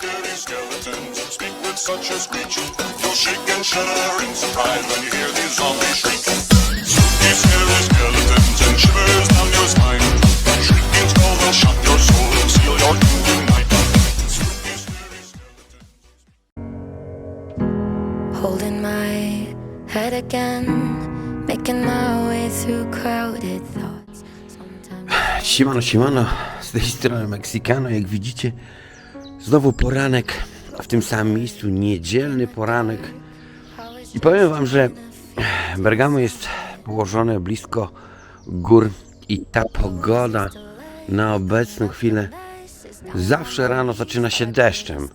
scary skeletons speak with such a screech. You'll shake and shudder in surprise when you hear these zombies shriek. Spooky, scary skeletons and shivers down your spine. Shrieking skull will shock your soul and seal your doom tonight. Spooky, scary skeletons. Holding my head again, making my way through crowded thoughts. Siemano, siemano, z tej strony Meksykano, jak widzicie, znowu poranek w tym samym miejscu, niedzielny poranek. I powiem wam, że Bergamo jest położone blisko gór i ta pogoda na obecną chwilę zawsze rano zaczyna się deszczem.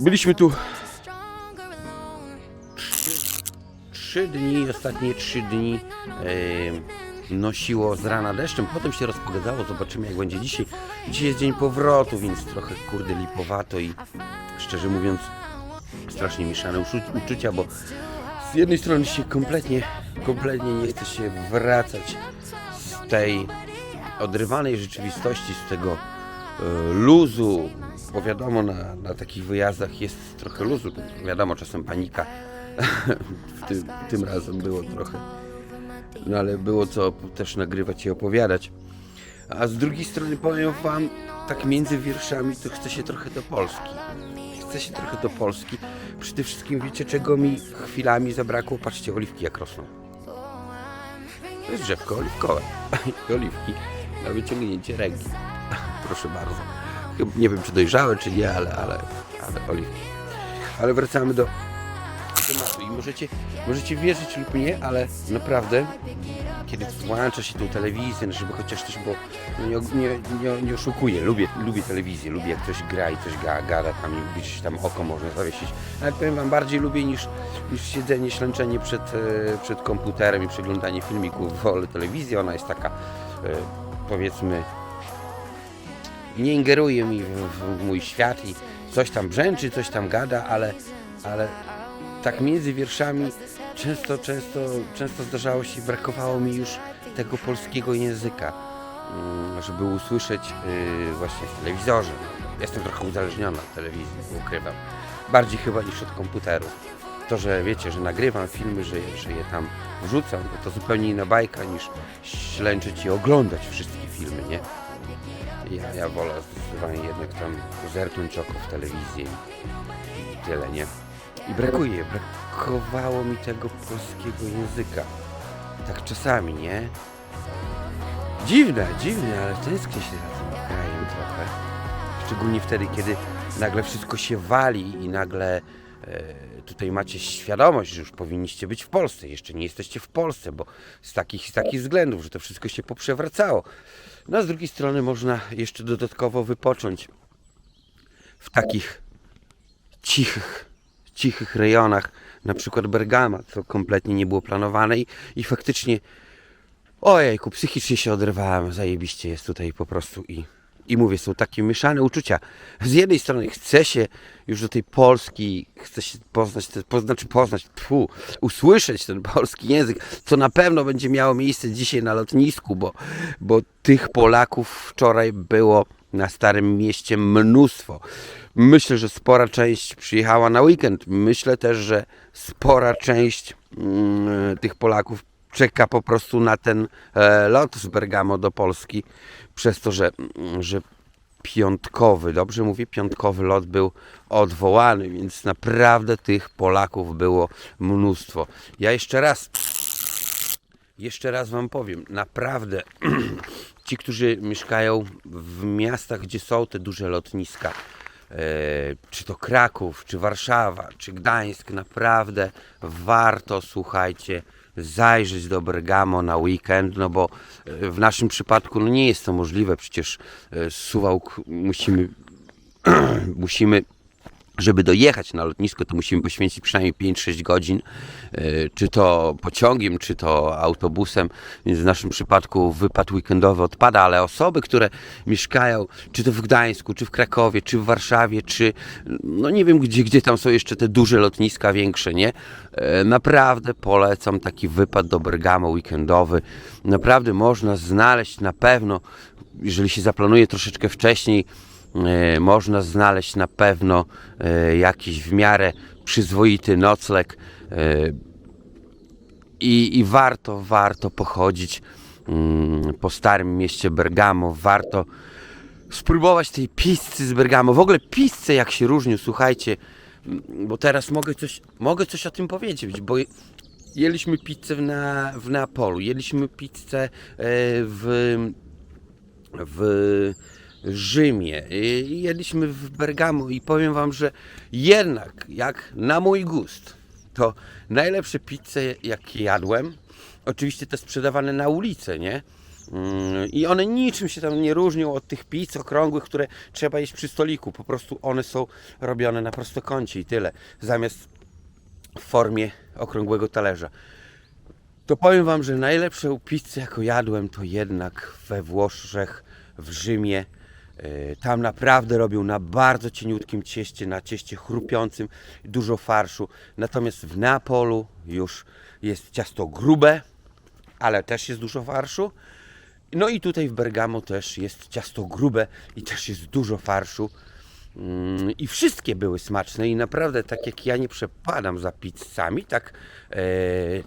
Byliśmy tu trzy dni, ostatnie trzy dni e, nosiło z rana deszczem, potem się rozpogadało, zobaczymy jak będzie dzisiaj. Dzisiaj jest dzień powrotu, więc trochę kurde lipowato i szczerze mówiąc strasznie mieszane uczucia, bo z jednej strony się kompletnie, kompletnie nie chce się wracać z tej odrywanej rzeczywistości, z tego e, luzu, bo wiadomo, na, na takich wyjazdach jest trochę luzu, wiadomo, czasem panika, tym, tym razem było trochę, no ale było co też nagrywać i opowiadać. A z drugiej strony powiem wam, tak między wierszami to chce się trochę do Polski. Chce się trochę do Polski. Przede wszystkim wiecie czego mi chwilami zabrakło? Patrzcie, oliwki jak rosną. To jest drzewko oliwkowe. Oliwki na wyciągnięcie ręki. Proszę bardzo. Nie wiem czy dojrzałe czy nie, ale, ale, ale oliwki. Ale wracamy do tematu i możecie, możecie wierzyć lub nie, ale naprawdę kiedy włącza się tą telewizję, no żeby chociaż coś no nie, nie, nie, nie oszukuję, lubię, lubię telewizję, lubię jak ktoś gra i coś ga, gada tam i gdzieś tam oko można zawiesić, ale powiem wam bardziej lubię niż, niż siedzenie, ślęczenie przed, e, przed komputerem i przeglądanie filmików, wolę telewizję, ona jest taka e, powiedzmy nie ingeruje mi w, w mój świat i coś tam brzęczy, coś tam gada, ale, ale tak między wierszami często, często, często zdarzało się, brakowało mi już tego polskiego języka, mm, żeby usłyszeć yy, właśnie w telewizorze. Jestem trochę uzależniony od telewizji, ukrywam. Bardziej chyba niż od komputeru. To, że wiecie, że nagrywam filmy, że, że je tam wrzucam, to, zupełnie inna bajka niż ślęczyć i oglądać wszystkie filmy, nie? Ja, ja wolę zdecydowanie jednak tam zerknąć oko w telewizję i, i tyle, nie? I brakuje, brakowało mi tego polskiego języka. Tak czasami, nie? Dziwne, dziwne, ale tęsknię się za tym krajem trochę. Szczególnie wtedy, kiedy nagle wszystko się wali i nagle e, tutaj macie świadomość, że już powinniście być w Polsce. Jeszcze nie jesteście w Polsce, bo z takich, z takich względów, że to wszystko się poprzewracało. No a z drugiej strony można jeszcze dodatkowo wypocząć w takich cichych, cichych rejonach, na przykład Bergama, co kompletnie nie było planowane i, i faktycznie ojejku, psychicznie się odrywałem, zajebiście jest tutaj po prostu i, i mówię, są takie mieszane uczucia. Z jednej strony chce się już do tej Polski, chce się poznać, znaczy poznać, tfu, usłyszeć ten polski język, co na pewno będzie miało miejsce dzisiaj na lotnisku, bo, bo tych Polaków wczoraj było na Starym Mieście mnóstwo. Myślę, że spora część przyjechała na weekend. Myślę też, że spora część mm, tych Polaków czeka po prostu na ten e, lot z Bergamo do Polski, przez to, że, że piątkowy, dobrze mówię, piątkowy lot był odwołany, więc naprawdę tych Polaków było mnóstwo. Ja jeszcze raz jeszcze raz Wam powiem, naprawdę ci, którzy mieszkają w miastach, gdzie są te duże lotniska, e, czy to Kraków, czy Warszawa, czy Gdańsk, naprawdę warto, słuchajcie, zajrzeć do Bergamo na weekend, no bo e, w naszym przypadku no nie jest to możliwe, przecież e, Suwałk musimy, musimy żeby dojechać na lotnisko, to musimy poświęcić przynajmniej 5-6 godzin, e, czy to pociągiem, czy to autobusem, więc w naszym przypadku wypad weekendowy odpada, ale osoby, które mieszkają, czy to w Gdańsku, czy w Krakowie, czy w Warszawie, czy no nie wiem gdzie, gdzie tam są jeszcze te duże lotniska większe, nie? E, Naprawdę polecam taki wypad do Bergamo weekendowy. Naprawdę można znaleźć na pewno, jeżeli się zaplanuje troszeczkę wcześniej, można znaleźć na pewno e, jakiś w miarę przyzwoity nocleg e, i, i warto, warto pochodzić mm, po starym mieście Bergamo, warto spróbować tej pizzy z Bergamo. W ogóle pizzę jak się różnią, słuchajcie, mm, bo teraz mogę coś, mogę coś o tym powiedzieć, bo je- jeliśmy pizzę w, na, w Neapolu, jeliśmy pizzę e, w, w Rzymie, i jedliśmy w Bergamo i powiem wam, że jednak jak na mój gust, to najlepsze pizze jakie jadłem, oczywiście te sprzedawane na ulicy, nie? Mm, I one niczym się tam nie różnią od tych pizz okrągłych, które trzeba jeść przy stoliku. Po prostu one są robione na prostokącie i tyle. Zamiast w formie okrągłego talerza. To powiem Wam, że najlepszą pizzę, jaką jadłem, to jednak we Włoszech, w Rzymie. E, Tam naprawdę robią na bardzo cieniutkim cieście, na cieście chrupiącym, dużo farszu. Natomiast w Neapolu już jest ciasto grube, ale też jest dużo farszu. No i tutaj w Bergamo też jest ciasto grube i też jest dużo farszu. Mm, I wszystkie były smaczne i naprawdę tak jak ja nie przepadam za pizzami, tak, e,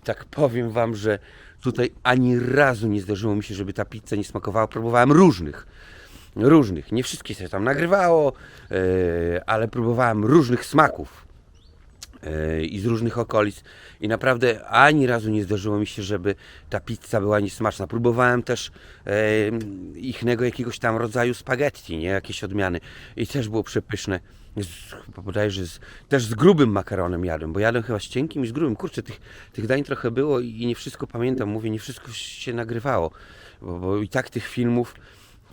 tak powiem Wam, że tutaj ani razu nie zdarzyło mi się, żeby ta pizza nie smakowała. Próbowałem różnych, różnych. Nie wszystkie się tam nagrywało, e, ale próbowałem różnych smaków e, i z różnych okolic i naprawdę ani razu nie zdarzyło mi się, żeby ta pizza była niesmaczna. Próbowałem też e, ichnego jakiegoś tam rodzaju spaghetti, nie? Jakieś odmiany i też było przepyszne. Z, bodajże z, też z grubym makaronem jadłem, bo jadłem chyba z cienkim i z grubym. Kurczę, tych, tych dań trochę było i nie wszystko pamiętam. Mówię, nie wszystko się nagrywało, bo, bo i tak tych filmów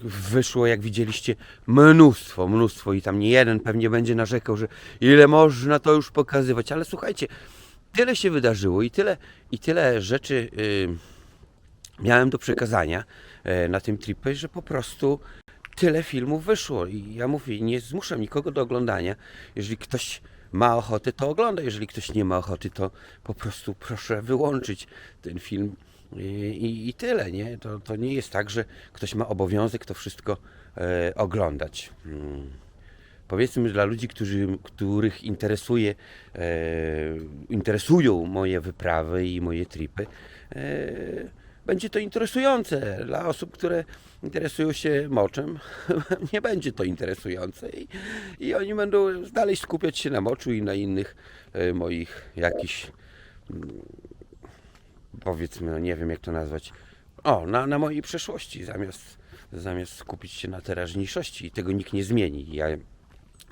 wyszło, jak widzieliście, mnóstwo, mnóstwo i tam nie jeden pewnie będzie narzekał, że ile można to już pokazywać, ale słuchajcie, tyle się wydarzyło i tyle, i tyle rzeczy yy, miałem do przekazania e, na tym tripie, że po prostu tyle filmów wyszło. I ja mówię, nie zmuszam nikogo do oglądania, jeżeli ktoś ma ochotę, to ogląda, jeżeli ktoś nie ma ochoty, to po prostu proszę wyłączyć ten film i, i, tyle, nie? To, to nie jest tak, że ktoś ma obowiązek to wszystko e, oglądać. Mm. Powiedzmy dla ludzi, którzy, których interesuje, e, interesują moje wyprawy i moje tripy, e, będzie to interesujące. Dla osób, które interesują się moczem, nie będzie to interesujące i, i oni będą dalej skupiać się na moczu i na innych e, moich jakichś powiedzmy, no nie wiem jak to nazwać, o, na, na mojej przeszłości, zamiast, zamiast skupić się na teraźniejszości i tego nikt nie zmieni. Ja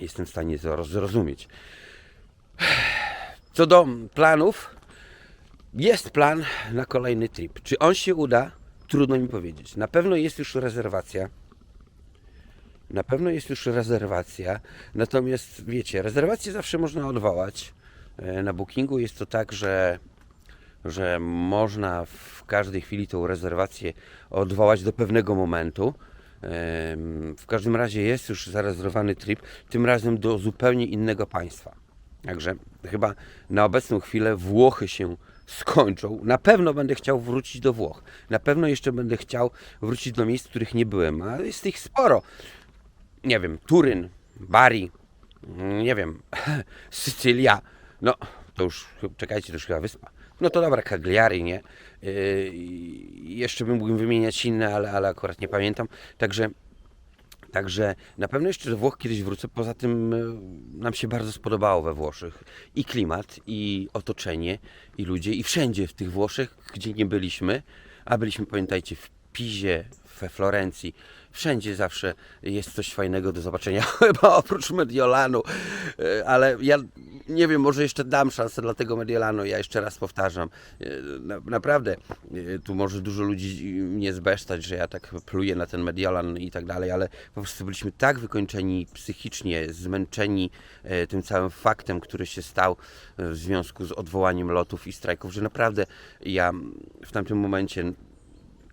jestem w stanie to zrozumieć. Co do planów, jest plan na kolejny trip. Czy on się uda? Trudno mi powiedzieć. Na pewno jest już rezerwacja. Na pewno jest już rezerwacja. Natomiast wiecie, rezerwację zawsze można odwołać. E, Na bookingu jest to tak, że że można w każdej chwili tą rezerwację odwołać do pewnego momentu. W każdym razie jest już zarezerwowany trip, tym razem do zupełnie innego państwa. Także chyba na obecną chwilę Włochy się skończą. Na pewno będę chciał wrócić do Włoch. Na pewno jeszcze będę chciał wrócić do miejsc, których nie byłem, a jest ich sporo. Nie wiem, Turyn, Bari, nie wiem, Sycylia. No, to już, czekajcie, to już chyba wyspa. No to dobra, Cagliari, nie? Yy, jeszcze bym mógł wymieniać inne, ale, ale akurat nie pamiętam. Także, także na pewno jeszcze do Włoch kiedyś wrócę. Poza tym yy, nam się bardzo spodobało we Włoszech. I klimat, i otoczenie, i ludzie, i wszędzie w tych Włoszech, gdzie nie byliśmy, a byliśmy, pamiętajcie, w Pizie, we Florencji, wszędzie zawsze jest coś fajnego do zobaczenia, chyba oprócz Mediolanu, E, ale ja nie wiem, może jeszcze dam szansę dla tego Mediolanu, ja jeszcze raz powtarzam, E, na, naprawdę, e, tu może dużo ludzi mnie zbesztać, że ja tak pluję na ten Mediolan i tak dalej, ale po prostu byliśmy tak wykończeni psychicznie, zmęczeni e, tym całym faktem, który się stał w związku z odwołaniem lotów i strajków, że naprawdę ja w tamtym momencie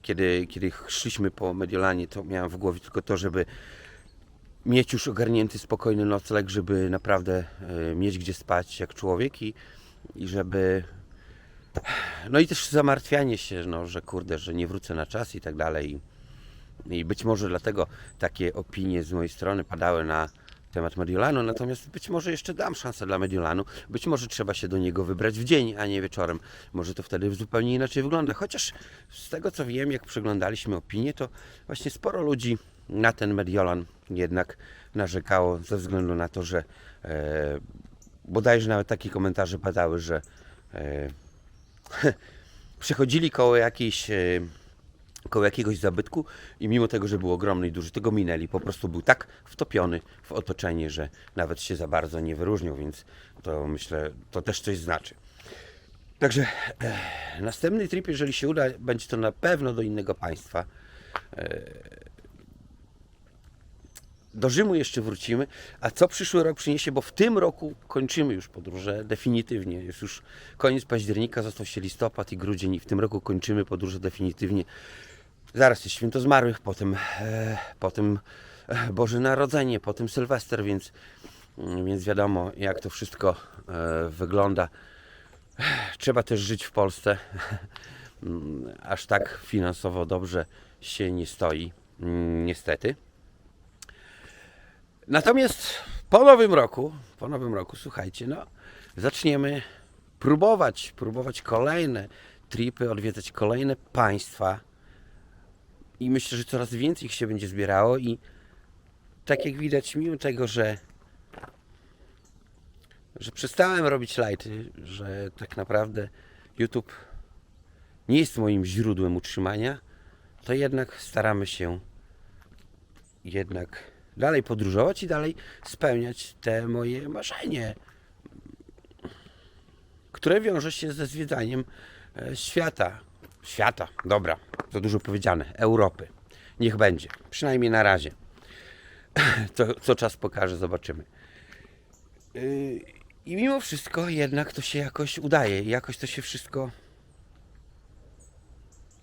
kiedy, kiedy szliśmy po Mediolanie, to miałem w głowie tylko to, żeby mieć już ogarnięty spokojny nocleg, żeby naprawdę e, mieć gdzie spać jak człowiek i, i żeby. No i też zamartwianie się, no, że kurde, że nie wrócę na czas i tak dalej. I być może dlatego takie opinie z mojej strony padały na temat Mediolanu, natomiast być może jeszcze dam szansę dla Mediolanu. Być może trzeba się do niego wybrać w dzień, a nie wieczorem. Może to wtedy zupełnie inaczej wygląda. Chociaż z tego co wiem, jak przeglądaliśmy opinie, to właśnie sporo ludzi na ten Mediolan jednak narzekało ze względu na to, że e, bodajże nawet takie komentarze padały, że e, przechodzili koło jakiejś e, koło jakiegoś zabytku i mimo tego, że był ogromny i duży, tego minęli. Po prostu był tak wtopiony w otoczenie, że nawet się za bardzo nie wyróżnił, więc to myślę, to też coś znaczy. Także e, następny trip, jeżeli się uda, będzie to na pewno do innego państwa. E, do Rzymu jeszcze wrócimy. A co przyszły rok przyniesie? Bo w tym roku kończymy już podróże definitywnie. Jest już koniec października, został się listopad i grudzień i w tym roku kończymy podróże definitywnie. Zaraz jest Święto Zmarłych, potem, e, potem e, Boże Narodzenie, potem Sylwester, więc, mm, więc wiadomo jak to wszystko e, wygląda. Trzeba też żyć w Polsce. Mm, Aż tak finansowo dobrze się nie stoi, mm, niestety. Natomiast po nowym roku, po nowym roku, słuchajcie, no, zaczniemy próbować, próbować kolejne tripy, odwiedzać kolejne państwa. I myślę, że coraz więcej ich się będzie zbierało i tak jak widać, mimo tego, że że przestałem robić lighty, że tak naprawdę YouTube nie jest moim źródłem utrzymania, to jednak staramy się jednak dalej podróżować i dalej spełniać te moje marzenie, które wiąże się ze zwiedzaniem e, świata. Świata, dobra, to dużo powiedziane, Europy. Niech będzie, przynajmniej na razie. To, co czas pokaże, zobaczymy. Yy, I mimo wszystko jednak to się jakoś udaje, jakoś to się wszystko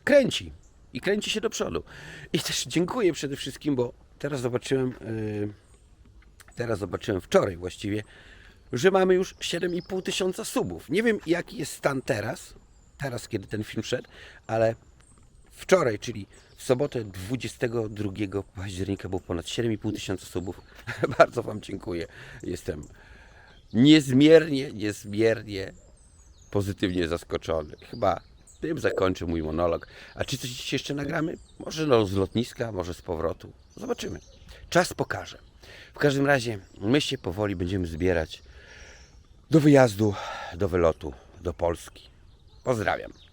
kręci i kręci się do przodu. I też dziękuję przede wszystkim, bo teraz zobaczyłem, yy, teraz zobaczyłem wczoraj właściwie, że mamy już 7,5 tysiąca subów. Nie wiem jaki jest stan teraz, teraz kiedy ten film szedł, ale wczoraj, czyli w sobotę 22 października było ponad 7,5 tysiąca subów. Bardzo Wam dziękuję. Jestem niezmiernie, niezmiernie pozytywnie zaskoczony. Chyba tym zakończę mój monolog. A czy coś dzisiaj jeszcze nagramy? Może no z lotniska, może z powrotu. Zobaczymy. Czas pokaże. W każdym razie my się powoli będziemy zbierać do wyjazdu, do wylotu do Polski. Pozdrawiam.